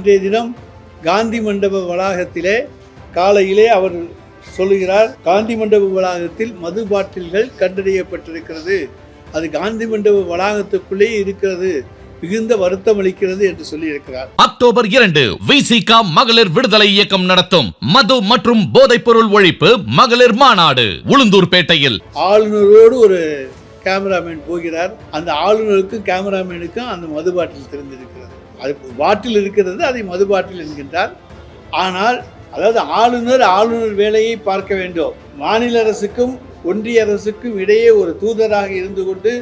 இன்றைய தினம் காந்தி மண்டப வளாகத்திலே காலையிலே அவர் சொல்லுகிறார் காந்தி மண்டப வளாகத்தில் மது பாட்டில்கள் கண்டறியப்பட்டிருக்கிறது அது காந்தி மண்டப வளாகத்துக்குள்ளே இருக்கிறது மிகுந்த வருத்தம் அளிக்கிறது என்று சொல்லியிருக்கிறார். அக்டோபர் இரண்டு விசிகா மகளிர் விடுதலை இயக்கம் நடத்தும் மது மற்றும் போதைப்பொருள் ஒழிப்பு மகளிர் மாநாடு உளுந்தூர்பேட்டையில். ஆளுநரோடு ஒரு கேமராமேன் போகிறார். அந்த ஆளுநருக்கும் கேமராமேனுக்கும் அந்த மது பாட்டில் தெரிந்திருக்கிறது. அது பாட்டில் இருக்கிறது அதை மது பாட்டில் என்கின்றார். ஆனால் அதாவது ஆளுநர் ஆளுநர் வேலையை பார்க்க வேண்டும். மாநில அரசுக்கும் ஒன்றிய அரசுக்கும் இடையே ஒரு தூதராக இருந்து கொண்டு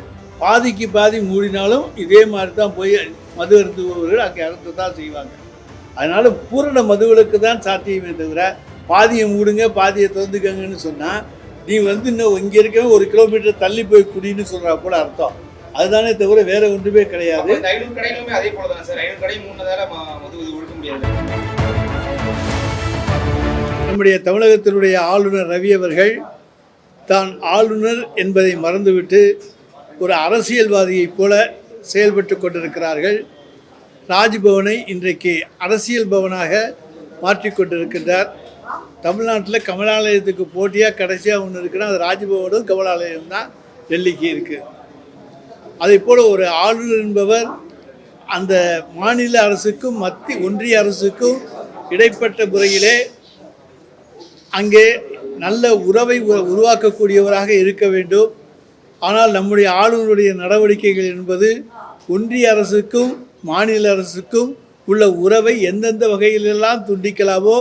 பாதிக்கு பாதி மூடினாலும் இதே மாதிரி தான் போய் மது அருந்துபவர்கள் அங்கே அறுத்து தான் செய்வாங்க. அதனால் பூரண மதுவிலக்கு தான் சாத்தியமே தவிர பாதியை மூடுங்க பாதியை திறந்துக்கங்கன்னு சொன்னால் நீ வந்து இன்னும் இங்கே இருக்கவன் ஒரு கிலோமீட்டர் தள்ளி போய் குடின்னு சொல்கிறா போல அர்த்தம். அதுதானே தவிர வேற ஒன்றுமே கிடையாது. இந்த ஐநூறு கடைகளுமே அதே போல தானே சார். ஐநூறு கடை மூணு மது இது ஒழுக்க முடியாது. நம்முடைய தமிழகத்தினுடைய ஆளுநர் ரவி அவர்கள் தான் ஆளுநர் என்பதை மறந்துவிட்டு ஒரு அரசியல்வாதியைப் போல செயல்பட்டு கொண்டிருக்கிறார்கள். ராஜ்பவனை இன்றைக்கு அரசியல் பவனாக மாற்றிக்கொண்டிருக்கின்றார் தமிழ்நாட்டில் கமலாலயத்துக்கு போட்டியாக கடைசியாக ஒன்று இருக்குன்னா அது ராஜ்பவனும் கமலாலயம் தான் டெல்லிக்கு இருக்குது அதே போல் ஒரு ஆளுநர் என்பவர் அந்த மாநில அரசுக்கும் மத்திய ஒன்றிய அரசுக்கும் இடைப்பட்ட முறையிலே அங்கே நல்ல உறவை உ- உருவாக்கக்கூடியவராக இருக்க வேண்டும். ஆனால் நம்முடைய ஆளுநருடைய நடவடிக்கைகள் என்பது ஒன்றிய அரசுக்கும் மாநில அரசுக்கும் உள்ள உறவை எந்தெந்த வகையிலெல்லாம் துண்டிக்கலாமோ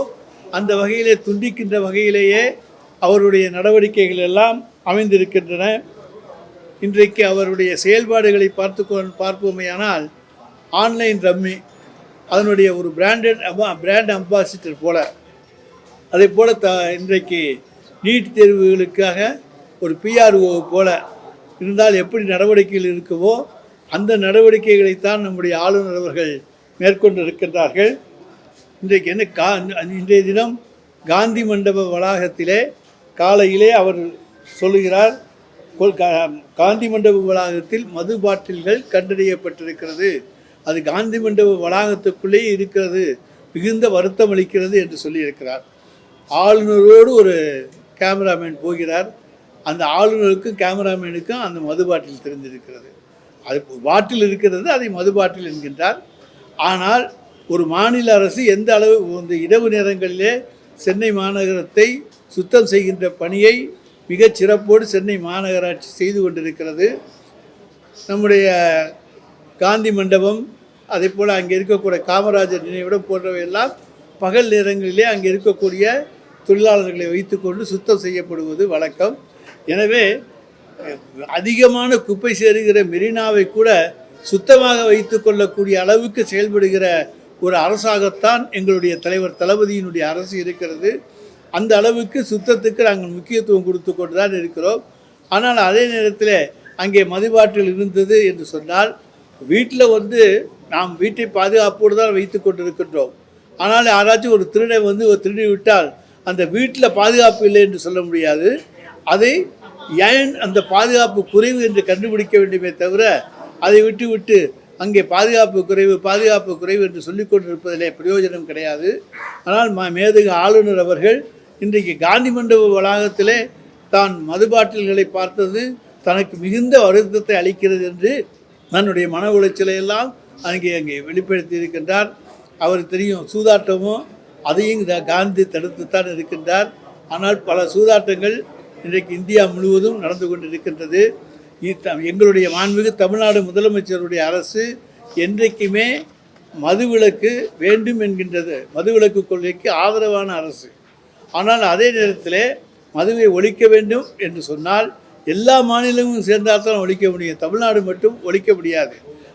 அந்த வகையிலே துண்டிக்கின்ற வகையிலேயே அவருடைய நடவடிக்கைகள் எல்லாம் அமைந்திருக்கின்றன. இன்றைக்கு அவருடைய செயல்பாடுகளை பார்த்து கொ- பார்ப்போமேயானால் ஆன்லைன் ரம்மி அதனுடைய ஒரு பிராண்டட் அம்பா பிராண்ட் அம்பாசிடர் போல. அதே போல் த இன்றைக்கு நீட் தேர்வுகளுக்காக ஒரு பிஆர்ஓ போல இருந்தால் எப்படி நடவடிக்கைகள் இருக்கவோ அந்த நடவடிக்கைகளைத்தான் நம்முடைய ஆளுநர் அவர்கள் மேற்கொண்டிருக்கின்றார்கள் இன்றைக்கு என்ன கா இன்றைய தினம் காந்தி மண்டப வளாகத்திலே காலையிலே அவர் சொல்லுகிறார் காந்தி மண்டப வளாகத்தில் மது பாட்டில்கள் கண்டறியப்பட்டிருக்கிறது. அது காந்தி மண்டப வளாகத்துக்குள்ளே இருக்கிறது மிகுந்த வருத்தம் அளிக்கிறது என்று சொல்லியிருக்கிறார். ஆளுநரோடு ஒரு கேமராமேன் போகிறார். அந்த ஆளுநருக்கும் கேமராமேனுக்கும் அந்த மது பாட்டில் தெரிஞ்சிருக்கிறது அது பாட்டில் இருக்கிறது அதை மது பாட்டில் என்கின்றார். ஆனால் ஒரு மாநில அரசு எந்த அளவு இந்த இரவு நேரங்களிலே சென்னை மாநகரத்தை சுத்தம் செய்கின்ற பணியை மிகச் சிறப்போடு சென்னை மாநகராட்சி செய்து கொண்டிருக்கிறது. நம்முடைய காந்தி மண்டபம் அதே போல் அங்கே இருக்கக்கூடிய காமராஜர் நினைவிடம் போன்றவையெல்லாம் பகல் நேரங்களிலே அங்கே இருக்கக்கூடிய தொழிலாளர்களை வைத்துக்கொண்டு சுத்தம் செய்யப்படுவது வழக்கம். எனவே அதிகமான குப்பை சேருகிற மெரினாவை கூட சுத்தமாக வைத்து கொள்ளக்கூடிய அளவுக்கு செயல்படுகிற ஒரு அரசாகத்தான் எங்களுடைய தலைவர் தளபதியினுடைய அரசு இருக்கிறது. அந்த அளவுக்கு சுத்தத்துக்கு நாங்கள் முக்கியத்துவம் கொடுத்து கொண்டு தான் இருக்கிறோம். ஆனால் அதே நேரத்தில் அங்கே மதுபாட்டில் இருந்தது என்று சொன்னால் வீட்டில் வந்து நாம் வீட்டை பாதுகாப்போடு தான் வைத்து கொண்டிருக்கின்றோம். ஆனால் யாராச்சும் ஒரு திருடை வந்து ஒரு திருடி விட்டால் அந்த வீட்டில் பாதுகாப்பு இல்லை என்று சொல்ல முடியாது. அதை ஏன் அந்த பாதுகாப்பு குறைவு என்று கண்டுபிடிக்க வேண்டுமே தவிர அதை விட்டு விட்டு அங்கே பாதுகாப்பு குறைவு பாதுகாப்பு குறைவு என்று சொல்லிக்கொண்டிருப்பதிலே பிரயோஜனம் கிடையாது. ஆனால் மா மேதகு ஆளுநர் அவர்கள் இன்றைக்கு காந்தி மண்டப வளாகத்திலே தான் மது பாட்டில்களை பார்த்தது தனக்கு மிகுந்த வருத்தத்தை அளிக்கிறது என்று தன்னுடைய மன உளைச்சலை எல்லாம் அங்கே அங்கே வெளிப்படுத்தி இருக்கின்றார். அவர் தெரியும் சூதாட்டமும் அதையும் காந்தி தடுத்துத்தான் இருக்கின்றார். ஆனால் பல சூதாட்டங்கள் இன்றைக்கு இந்தியா முழுவதும் நடந்து கொண்டிருக்கின்றது. எங்களுடைய மாண்புமிகு தமிழ்நாடு முதலமைச்சருடைய அரசு என்றைக்குமே மதுவிலக்கு வேண்டும் என்கின்றது. மதுவிலக்கு கொள்கைக்கு ஆதரவான அரசு. ஆனால் அதே நேரத்தில் மதுவை ஒழிக்க வேண்டும் என்று சொன்னால் எல்லா மாநிலமும் சேர்ந்தால் தான் ஒழிக்க முடியும். தமிழ்நாடு மட்டும் ஒழிக்க முடியாது.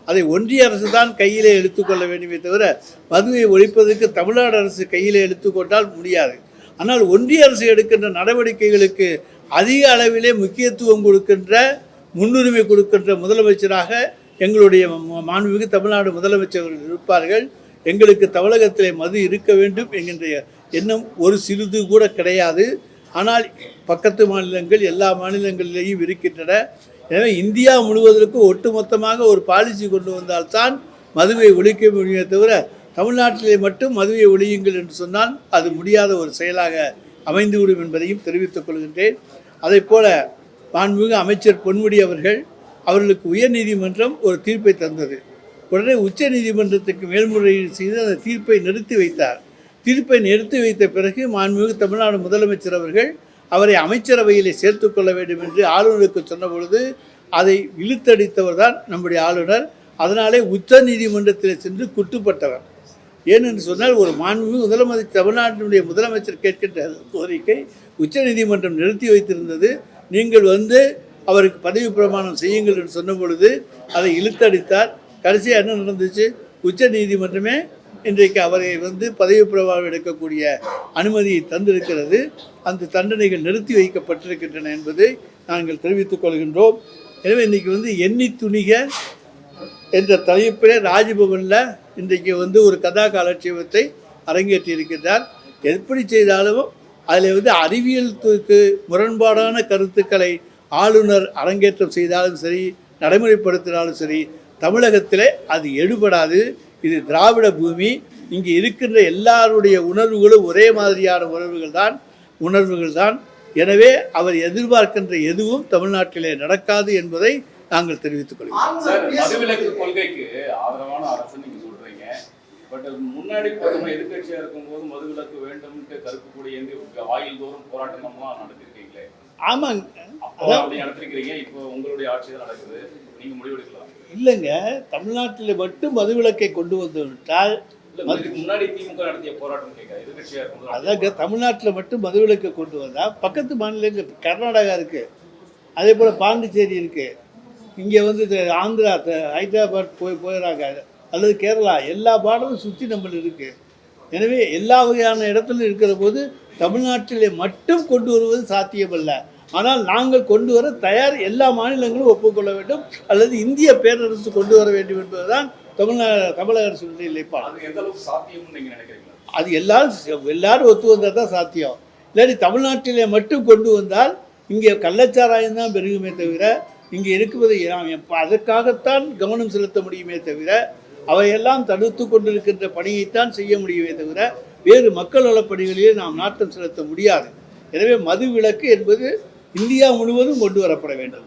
அதை ஒன்றிய அரசு தான் கையிலே எடுத்துக்கொள்ள வேண்டுமே தவிர மதுவை ஒழிப்பதற்கு தமிழ்நாடு அரசு கையிலே எடுத்துக்கொண்டால் முடியாது. ஆனால் ஒன்றிய அரசு எடுக்கின்ற நடவடிக்கைகளுக்கு அதிக அளவிலே முக்கியத்துவம் கொடுக்கின்ற முன்னுரிமை கொடுக்கின்ற முதலமைச்சராக எங்களுடைய மாண்புமிகு தமிழ்நாடு முதலமைச்சர் இருப்பார்கள். எங்களுக்கு தமிழகத்திலே மது இருக்க வேண்டும் என்கின்ற எண்ணம் ஒரு சிறிது கூட கிடையாது. ஆனால் பக்கத்து மாநிலங்கள் எல்லா மாநிலங்களிலேயும் இருக்கின்றன. எனவே இந்தியா முழுவதற்கும் ஒட்டுமொத்தமாக ஒரு பாலிசி கொண்டு வந்தால்தான் மதுவை ஒழிக்க முடியுமே தவிர தமிழ்நாட்டிலே மட்டும் மதுவை ஒழியுங்கள் என்று சொன்னால் அது முடியாத ஒரு செயலாக அமைந்துவிடும் என்பதையும் தெரிவித்துக் கொள்கின்றேன். அதைப் போல மாண்புமிகு அமைச்சர் பொன்முடி அவர்கள் அவர்களுக்கு உயர் நீதிமன்றம் ஒரு தீர்ப்பை தந்தது. உடனே உச்ச நீதிமன்றத்துக்கு மேல்முறையீடு செய்து அந்த தீர்ப்பை நிறுத்தி வைத்தார். தீர்ப்பை நிறுத்தி வைத்த பிறகு மாண்புமிகு தமிழ்நாடு முதலமைச்சர் அவர்கள் அவரை அமைச்சரவையிலே சேர்த்து கொள்ள வேண்டும் என்று ஆளுநருக்கு சொன்ன பொழுது அதை இழுத்தடித்தவர் தான் நம்முடைய ஆளுநர். அதனாலே உச்ச நீதிமன்றத்தில் சென்று குட்டுப்பட்டவர். ஏனென்று சொன்னால் ஒரு மாண்புமிகு முதலமைச்சர் தமிழ்நாட்டினுடைய முதலமைச்சர் கேட்கின்ற கோரிக்கை உச்சநீதிமன்றம் நிறுத்தி வைத்திருந்தது. நீங்கள் வந்து அவருக்கு பதவி பிரமாணம் செய்யுங்கள் என்று சொன்ன பொழுது அதை இழுத்தடித்தார். கடைசியாக என்ன நடந்துச்சு? உச்ச நீதிமன்றமே இன்றைக்கு அவரை வந்து பதவி பிரமாணம் எடுக்கக்கூடிய அனுமதியை தந்திருக்கிறது. அந்த தண்டனைகள் நிறுத்தி வைக்கப்பட்டிருக்கின்றன என்பதை நாங்கள் தெரிவித்துக் கொள்கின்றோம். எனவே இன்றைக்கி வந்து எண்ணி துணிக என்ற தலைப்பிலே ராஜ்பவனில் இன்றைக்கு வந்து ஒரு கதா காலட்சேபத்தை அரங்கேற்றி இருக்கிறார் எப்படி செய்தாலும் அதில் வந்து அறிவியலுக்கு முரண்பாடான கருத்துக்களை ஆளுநர் அரங்கேற்றம் செய்தாலும் சரி நடைமுறைப்படுத்தினாலும் சரி தமிழகத்தில் அது எடுபடாது. இது திராவிட பூமி. இங்கே இருக்கின்ற எல்லாருடைய உணர்வுகளும் ஒரே மாதிரியான உணர்வுகள் தான் உணர்வுகள் தான். எனவே அவர் எதிர்பார்க்கின்ற எதுவும் தமிழ்நாட்டிலே நடக்காது என்பதை நாங்கள் தெரிவித்துக் கொள்கிறோம் சார் மதுவிலக்கு கொள்கைக்கு ஆதரவான அரசு நீங்க சொல்றீங்க பட் முன்னாடி நம்ம எதிர்கட்சியா இருக்கும்போது மதுவிலக்கு வேண்டும்ட்டு கருப்பு கொடி ஏந்தி வாயில் தோறும் போராட்டம்லாம் நடத்திருக்கீங்களே? ஆமாங்க அப்போ அப்படி நடத்திருக்கிறீங்க. இப்போ உங்களுடைய ஆட்சி தான் நடக்குது. நீங்க முடிவெடுக்கலாம். இல்லைங்க. தமிழ்நாட்டில் மட்டும் மதுவிலக்கை கொண்டு வந்து விட்டால் முன்னாடி திமுக நடத்திய போராட்டம் கேட்க அதாங்க. தமிழ்நாட்டில் மட்டும் மதுவிலக்கை கொண்டு வந்தால் பக்கத்து மாநிலங்கள் கர்நாடகா இருக்குது அதே போல் பாண்டிச்சேரி இருக்குது இங்கே வந்து ஆந்திரா ஹைதராபாத் போய் போயிடறாங்க. அல்லது கேரளா எல்லா பாடலும் சுற்றி நம்மள இருக்குது எனவே எல்லா வகையான இடத்துல இருக்கிற போது தமிழ்நாட்டிலே மட்டும் கொண்டு வருவது சாத்தியமல்ல. ஆனால் நாங்கள் கொண்டு வர தயார் எல்லா மாநிலங்களும் ஒப்புக்கொள்ள வேண்டும். அல்லது இந்திய பேரரசு கொண்டு வர வேண்டும் என்பதுதான் தமிழ்நா தமிழக அரசுடைய நிலைப்பாடு. அது எல்லாரும் எல்லாரும் ஒத்து வந்தால் தான் சாத்தியம். இல்லாட்டி தமிழ்நாட்டிலே மட்டும் கொண்டு வந்தால் இங்கே கள்ளச்சாராயம் தான் பெருகுமே தவிர இங்கே இருக்குவது அதற்காகத்தான் கவனம் செலுத்த முடியுமே தவிர அவையெல்லாம் தடுத்து கொண்டிருக்கின்ற பணியைத்தான் செய்ய முடியுமே தவிர வேறு மக்கள் நலப்பணிகளிலே நாம் நாட்டம் செலுத்த முடியாது. எனவே மது விலக்கு என்பது இந்தியா முழுவதும் கொண்டு வரப்பட வேண்டும்.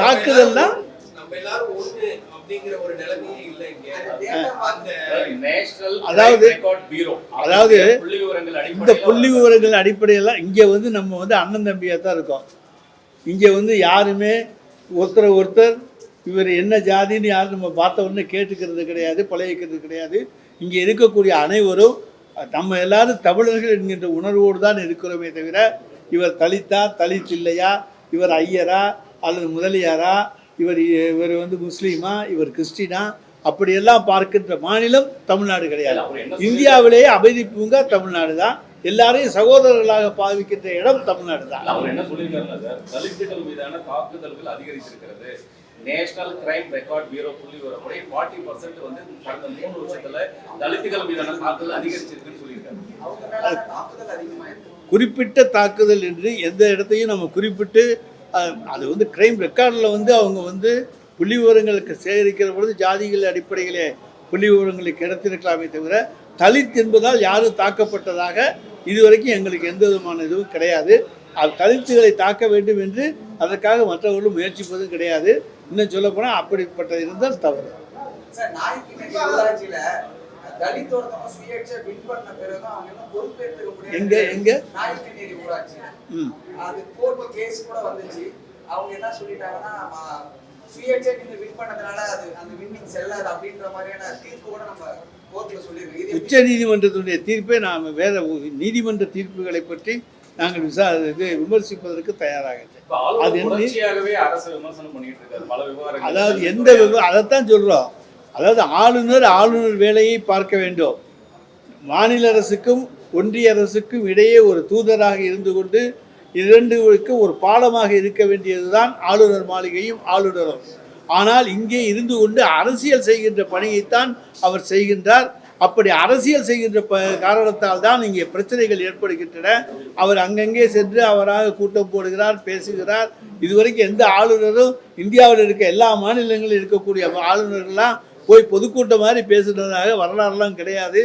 தாக்குதல் வந்து நம்ம எல்லாரும் ஒண்ணு அப்படிங்கிற ஒரு நிலைமையே இல்லை இங்க. அதாவது- அதாவது இந்த புள்ளி விவரங்கள் அடிப்படையில் இங்கே வந்து நம்ம வந்து அண்ணன் தம்பியாக தான் இருக்கோம். இங்கே வந்து யாருமே ஒருத்தர் ஒருத்தர் இவர் என்ன ஜாதின்னு யாரும் நம்ம பார்த்த உடனே கேட்டுக்கிறது கிடையாது பழகிக்கிறது கிடையாது. இங்கே இருக்கக்கூடிய அனைவரும் நம்ம எல்லாரும் தமிழர்கள் என்கின்ற உணர்வோடு தான் இருக்கிறோமே தவிர இவர் தலித்தா தலித் இல்லையா இவர் ஐயரா அல்லது முதலியாரா இவர் இவர் வந்து முஸ்லீமா இவர் கிறிஸ்டினா அப்படியெல்லாம் பார்க்கின்ற மாநிலம் தமிழ்நாடு கிடையாது. இந்தியாவிலேயே அமைதி பூங்கா தமிழ்நாடு தான். எல்லாரையும் சகோதரர்களாக பாவிக்கின்ற இடம் தமிழ்நாடு தான். அவர் என்ன சொல்லியிருக்காருன்னா சார் தலித்துகள் மீதான தாக்குதல்கள் அதிகரித்திருக்கிறது. நேஷனல் கிரைம் ரெக்கார்ட் பியூரோ புள்ளி விவரப்படி ஃபார்ட்டி பர்சன்ட் வந்து கடந்த மூணு வருஷத்துல தலித்துகள் மீதான தாக்குதல் அதிகரிச்சிருக்குன்னு இருக்கு குறிப்பிட்ட தாக்குதல் என்று எந்த இடத்தையும் நம்ம குறிப்பிட்டு அது வந்து கிரைம் ரெக்கார்டில் வந்து அவங்க வந்து புள்ளி விவரங்களுக்கு சேகரிக்கிற பொழுது ஜாதிகள் அடிப்படையிலே புள்ளி விவரங்களை கிடைத்திருக்கலாமே தவிர தலித் என்பதால் யாரும் தாக்கப்பட்டதாக இதுவரைக்கும் எங்களுக்கு எந்த விதமான இதுவும் கிடையாது. அது தலித்துகளை தாக்க வேண்டும் என்று அதற்காக மற்றவர்களும் முயற்சிப்பதும் கிடையாது. இன்னும் சொல்லப்போனால் அப்படிப்பட்டது இருந்தால் தவறு. தலித் ஒருத்தவங்க சுயேட்சை வின் பண்ண பிறகு அவங்க என்ன பொறுப்பேற்றுக்க முடியாது. எங்க எங்க? நாய்க்கு ஊராட்சியில ம். அது கோர்ட் கேஸ் கூட வந்துச்சு. அவங்க என்ன சொல்லிட்டாங்கன்னா சுயேட்சை நீங்க வின் பண்ணதுனால அது அந்த வின்னிங் செல்லாது அப்படின்ற மாதிரியான தீர்ப்பு கூட நம்ம உச்ச நீதிமன்றத்தினுடைய தீர்ப்பை நாம் வேற நீதிமன்ற தீர்ப்புகளை பற்றி நாங்கள் விசா இது விமர்சிப்பதற்கு தயாராக அது என்ன- தொடர்ச்சியாகவே அரசு விமர்சனம் பண்ணிட்டு இருக்காரு. பல விவகாரங்கள் அதாவது எந்த அதைத்தான் சொல்கிறோம் அதாவது ஆளுநர் ஆளுநர் வேலையை பார்க்க வேண்டும். மாநில அரசுக்கும் ஒன்றிய அரசுக்கும் இடையே ஒரு தூதராக இருந்து கொண்டு இரண்டுக்கும் ஒரு பாலமாக இருக்க வேண்டியதுதான் ஆளுநர் மாளிகையும் ஆளுநரும். ஆனால் இங்கே இருந்து கொண்டு அரசியல் செய்கின்ற பணியைத்தான் அவர் செய்கின்றார். அப்படி அரசியல் செய்கின்ற ப காரணத்தால் தான் இங்கே பிரச்சனைகள் ஏற்படுகின்றன. அவர் அங்கங்கே சென்று அவராக கூட்டம் போடுகிறார் பேசுகிறார். இதுவரைக்கும் எந்த ஆளுநரும் இந்தியாவில் இருக்க எல்லா மாநிலங்களிலும் இருக்கக்கூடிய ஆளுநர்கள்லாம் போய் பொதுக்கூட்டம் மாதிரி பேசுனதாக வரலாறுலாம் கிடையாது.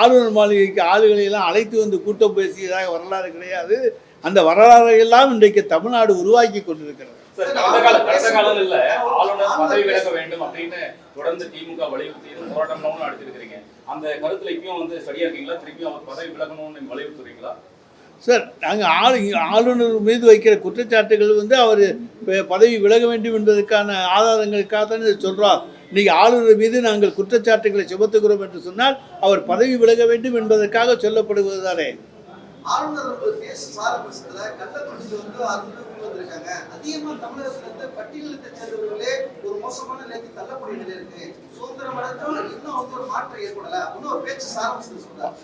ஆளுநர் மாளிகைக்கு ஆளுகளை எல்லாம் அழைத்து வந்து கூட்டம் பேசியதாக வரலாறு கிடையாது. அந்த வரலாறை எல்லாம் இன்றைக்கு தமிழ்நாடு உருவாக்கி கொண்டிருக்கிறது. சார் கடந்த கால கடந்த காலங்கள்ல ஆளுநர் பதவி விலக வேண்டும் அப்படின்னு தொடர்ந்து திமுக வலியுறுத்தி போராட்டம்லாம் நடத்திருக்கிறீங்க. அந்த கருத்துல இப்பயும் வந்து சரியா இருக்கீங்களா? திருப்பியும் அவர் பதவி விலகணும்னு நீங்க வலியுறுத்துறீங்களா? சார் நாங்கள் ஆளு ஆளுநர் மீது வைக்கிற குற்றச்சாட்டுகள் வந்து அவர் பதவி விலக வேண்டும் என்பதற்கான ஆதாரங்களுக்காக தான் இதை சொல்கிறோம் இன்னைக்கு ஆளுநர் மீது நாங்கள் குற்றச்சாட்டுகளை சுமத்துகிறோம் என்று சொன்னால் அவர் பதவி விலக வேண்டும் என்பதற்காக சொல்லப்படுவது தானே?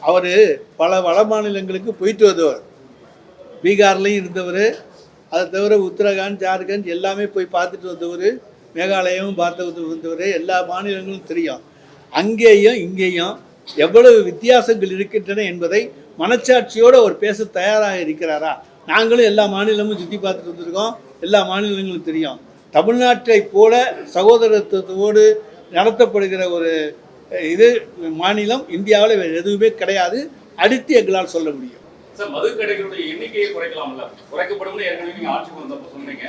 அவர் பல வட மாநிலங்களுக்கு போயிட்டு வந்தவர். பீகார்லேயும் இருந்தவர். அதை தவிர உத்தரகாண்ட் ஜார்க்கண்ட் எல்லாமே போய் பார்த்துட்டு வந்தவர். மேகாலயம் பார்த்து வந்தவரை எல்லா மாநிலங்களும் தெரியும். அங்கேயும் இங்கேயும் எவ்வளவு வித்தியாசங்கள் இருக்கின்றன என்பதை மனச்சாட்சியோடு அவர் பேச தயாராக இருக்கிறாரா? நாங்களும் எல்லா மாநிலமும் சுற்றி பார்த்துட்டு வந்திருக்கோம். எல்லா மாநிலங்களும் தெரியும். தமிழ்நாட்டை போல சகோதரத்துவத்தோடு நடத்தப்படுகிற ஒரு இது மாநிலம் இந்தியாவில் வேறு எதுவுமே கிடையாது. அடுத்து எங்களால் சொல்ல முடியும். சார் மது கடைகளுடைய எண்ணிக்கையை குறைக்கலாம்ல? குறைக்கப்படும் ஏற்கனவே நீங்கள் ஆட்சிக்கு வந்தப்போ சொன்னீங்க.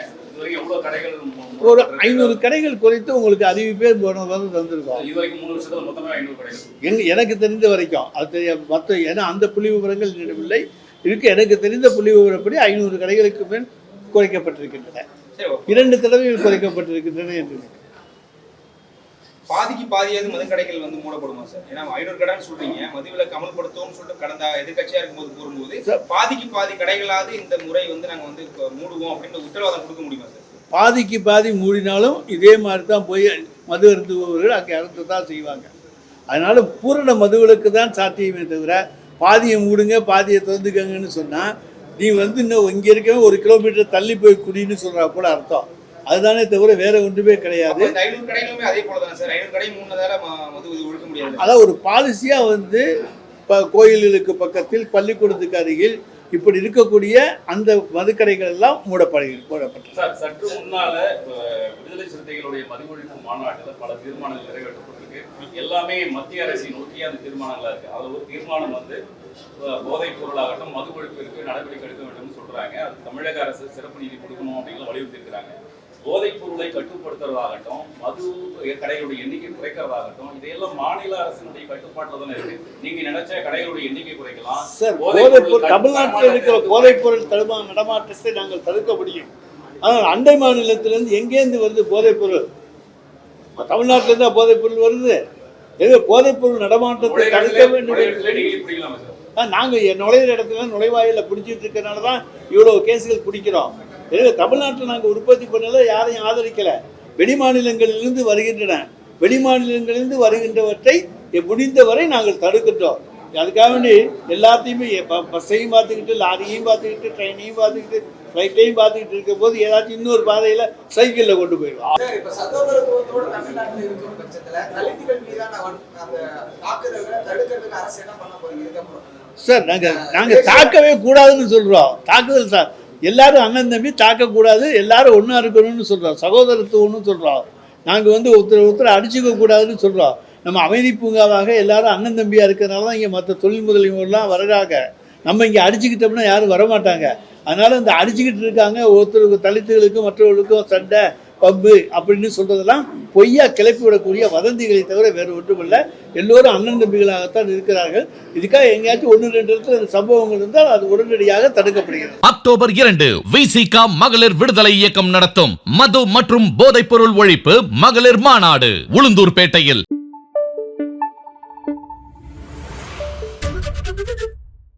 ஒரு ஐநூறு கடைகள் குறைத்து உங்களுக்கு அறிவிப்பே போன வருடம் தந்திருக்கோம். இதுவரைக்கும் மூணு வருஷத்துல மொத்தமே ஐநூறு கடைகள். எங் எனக்கு தெரிந்த வரைக்கும் அது மற்ற ஏன்னா அந்த புள்ளி விவரங்கள் என்னிடமில்லை இருக்கு எனக்கு தெரிந்த புள்ளி விவரப்படி ஐநூறு கடைகளுக்கு மேல் குறைக்கப்பட்டிருக்கின்றன. இரண்டு தடவைகள் குறைக்கப்பட்டிருக்கின்றன என்று. பாதிக்கு பாதியாவது மதுக்கடைகள் வந்து மூடப்படுமா சார்? ஏன்னா ஐநூறு கடைன்னு சொல்றீங்க மதுவிலக்கு அமல்படுத்துவோம்னு சொல்லிட்டு கடந்த எதிர்க்கட்சியா இருக்கும்போது கூறும்போது. பாதிக்கு பாதி கடைகளாவது இந்த முறை வந்து நாங்க வந்து இப்ப மூடுவோம் அப்படின்ற உத்தரவாதம் கொடுக்க முடியுமா சார்? பாதிக்கு பாதி மூடினாலும் இதே மாதிரி தான் போய் மது அருந்துபவர்கள் அங்கே அறுந்து தான் செய்வாங்க. அதனால பூரண மதுவிலக்கு தான் சாத்தியமே தவிர பாதியை மூடுங்க பாதியை திறந்துக்கங்கன்னு சொன்னால் நீ வந்து இன்னும் இங்கே இருக்கவே ஒரு கிலோமீட்டர் தள்ளி போய் குடின்னு சொல்கிறா போல அர்த்தம். அதுதானே தவிர வேற ஒன்றுமே கிடையாது. அப்ப இந்த ஐநூறு கடைகளுமே அதே போல தானே சார்? ஐநூறு கடை மூணதால மது இது ஒழிக்க முடியாது. அதான் ஒரு பாலிசியாக வந்து இப்போ கோயில்களுக்கு பக்கத்தில் பள்ளிக்கூடத்துக்கு அருகில் இப்படி இருக்கக்கூடிய அந்த மதுக்கடைகள் எல்லாம் மூடப்படு மூடப்பட்டது சார் சற்று முன்னால விடுதலை சிறுத்தைகளுடைய மதிமொழிப்பு மாநாட்டுல பல தீர்மானங்கள் நிறைவேற்றப்பட்டிருக்கு. எல்லாமே மத்திய அரசை நோக்கி அந்த தீர்மானங்களா இருக்கு. அதுல ஒரு தீர்மானம் வந்து போதைப் பொருளாகட்டும் மது ஒழிப்பிற்கு நடவடிக்கை எடுக்க வேண்டும்னு சொல்றாங்க. அது தமிழக அரசு சிறப்பு நிதி கொடுக்கணும் அப்படின்னு வலியுறுத்தி இருக்கிறாங்க போதைப் பொருளை கட்டுப்படுத்துறதாகட்டும் மது கடைகளுடைய எண்ணிக்கை குறைக்கிறதாகட்டும் இதையெல்லாம் மாநில அரசினுடைய கட்டுப்பாட்டில் தானே இருக்கு. நீங்க நினைச்ச கடைகளுடைய எண்ணிக்கை குறைக்கலாம். சார் போதைப் போதைப் பொருள் பொருள் தமிழ்நாட்டில் இருக்கிற போதைப் பொருள் தடுமா நடமாட்டத்தை நாங்கள் தடுக்க முடியும். ஆனால் அண்டை மாநிலத்திலேருந்து எங்கேருந்து வருது போதைப் பொருள்? தமிழ்நாட்டிலேருந்து போதைப் பொருள் வருது. எது போதைப் பொருள் நடமாட்டத்தை தடுக்க வேண்டும் நாங்கள் நுழையிற இடத்துல நுழைவாயில பிடிச்சிட்டு இருக்கனால தான் இவ்வளோ கேஸுகள் பிடிக்கிறோம். எனவே தமிழ்நாட்டில் நாங்கள் உற்பத்தி பண்ணல யாரையும் ஆதரிக்கலை. வெளி மாநிலங்களிலிருந்து வருகின்றன. வெளி மாநிலங்களிலிருந்து வருகின்றவற்றை முடிந்தவரை நாங்கள் தடுக்கின்றோம். அதுக்காக வேண்டி எல்லாத்தையுமே பஸ்ஸையும் பார்த்துக்கிட்டு லாரியையும் பார்த்துக்கிட்டு ட்ரெயினையும் பார்த்துக்கிட்டு ஃப்ளைட்டையும் பார்த்துக்கிட்டு இருக்கும் போது ஏதாச்சும் இன்னொரு பாதையில் சைக்கிளில் கொண்டு போயிடுவோம். சார் நாங்கள் நாங்கள் தாக்கவே கூடாதுன்னு சொல்கிறோம் தாக்குதல் சார் எல்லாரும் அண்ணன் தம்பி தாக்கக்கூடாது எல்லாரும் ஒன்றா இருக்கணும்னு சொல்கிறோம் சகோதரத்துவம்னு சொல்கிறோம் நாங்கள் வந்து ஒருத்தர் ஒருத்தர் அடிச்சுக்க கூடாதுன்னு சொல்கிறோம் நம்ம அமைதி பூங்காவாக எல்லாரும் அண்ணன் தம்பியாக இருக்கிறனால தான் இங்கே மற்ற தொழில் முதலீடுலாம் வர்றாங்க. நம்ம இங்கே அடிச்சுக்கிட்டோம்னா யாரும் வரமாட்டாங்க. அதனால் இந்த அடிச்சுக்கிட்டு இருக்காங்க. ஒருத்தருக்கு தலித்துகளுக்கும் மற்றவர்களுக்கும் சண்டை. பப்பு அப்படின்னு சொல்கிறதெல்லாம் பொய்யா கிளப்பி விடக்கூடிய வதந்திகளை தவிர வேறு ஒன்றுமில்லை. எல்லோரும் அண்ணன் தம்பிகளாகத்தான் இருக்கிறார்கள். இதுக்காக எங்கேயாச்சும் ஒன்று ரெண்டு இடத்துல அந்த சம்பவங்கள் இருந்தால் அது உடனடியாக தடுக்கப்படுகிறது. அக்டோபர் இரண்டு விசிகா மகளிர் விடுதலை இயக்கம் நடத்தும். மது மற்றும் போதைப்பொருள் ஒழிப்பு மகளிர் மாநாடு உளுந்தூர்பேட்டையில்.